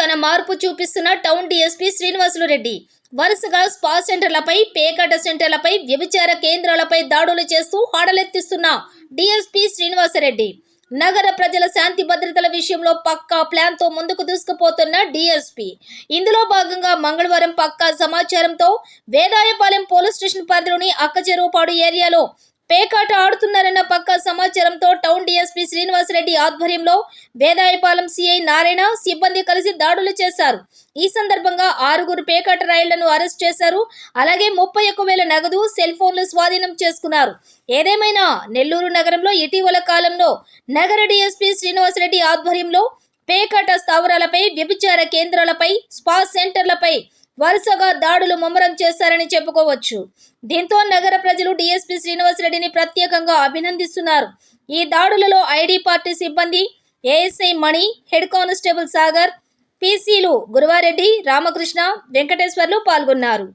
తన మార్పు చూపిస్తున్న టౌన్ డీఎస్పీ శ్రీనివాసులు రెడ్డి. వరుసగా స్పా సెంటర్లపై పేకాట సెంటర్లపై వ్యభిచార కేంద్రాలపై దాడులు చేస్తూ హాడలెత్తిస్తున్న డీఎస్పీ శ్రీనివాసరెడ్డి. నగర ప్రజల శాంతి భద్రతల విషయంలో పక్కా ప్లాన్తో ముందుకు దూసుకుపోతున్న డిఎస్పి. ఇందులో భాగంగా మంగళవారం పక్కా సమాచారంతో వేదాయపాలెం పోలీస్ స్టేషన్ పరిధిలోని అక్కచెరువుపాడు ఏరియాలో పేకాట ఆడుతున్నారన్న పక్క సమాచారంతో టౌన్ డీఎస్పీ శ్రీనివాసరెడ్డి ఆధ్వర్యంలో వేదాయపాలెం సిఐ నారాయణ సిబ్బంది కలిసి దాడులు చేశారు. ఈ సందర్భంగా ఆరుగురు పేకాట రాయిళ్ళను అరెస్ట్ చేశారు. అలాగే ముప్పై ఒక్క వేల నగదు సెల్ ఫోన్లు స్వాధీనం చేసుకున్నారు. ఏదేమైనా నెల్లూరు నగరంలో ఇటీవల కాలంలో నగర డీఎస్పీ శ్రీనివాసరెడ్డి ఆధ్వర్యంలో పేకాట స్థావరాలపై వ్యభిచార కేంద్రాలపై స్పా సెంటర్లపై వరుసగా దాడులు ముమ్మరం చేశారని చెప్పుకోవచ్చు. దీంతో నగర ప్రజలు డీఎస్పీ శ్రీనివాసరెడ్డిని ప్రత్యేకంగా అభినందిస్తున్నారు. ఈ దాడులలో ఐడి పార్టీ సిబ్బంది ASI Mani head constable Sagar పీసీలు Guruvareddy Ramakrishna Venkateswarlu పాల్గొన్నారు.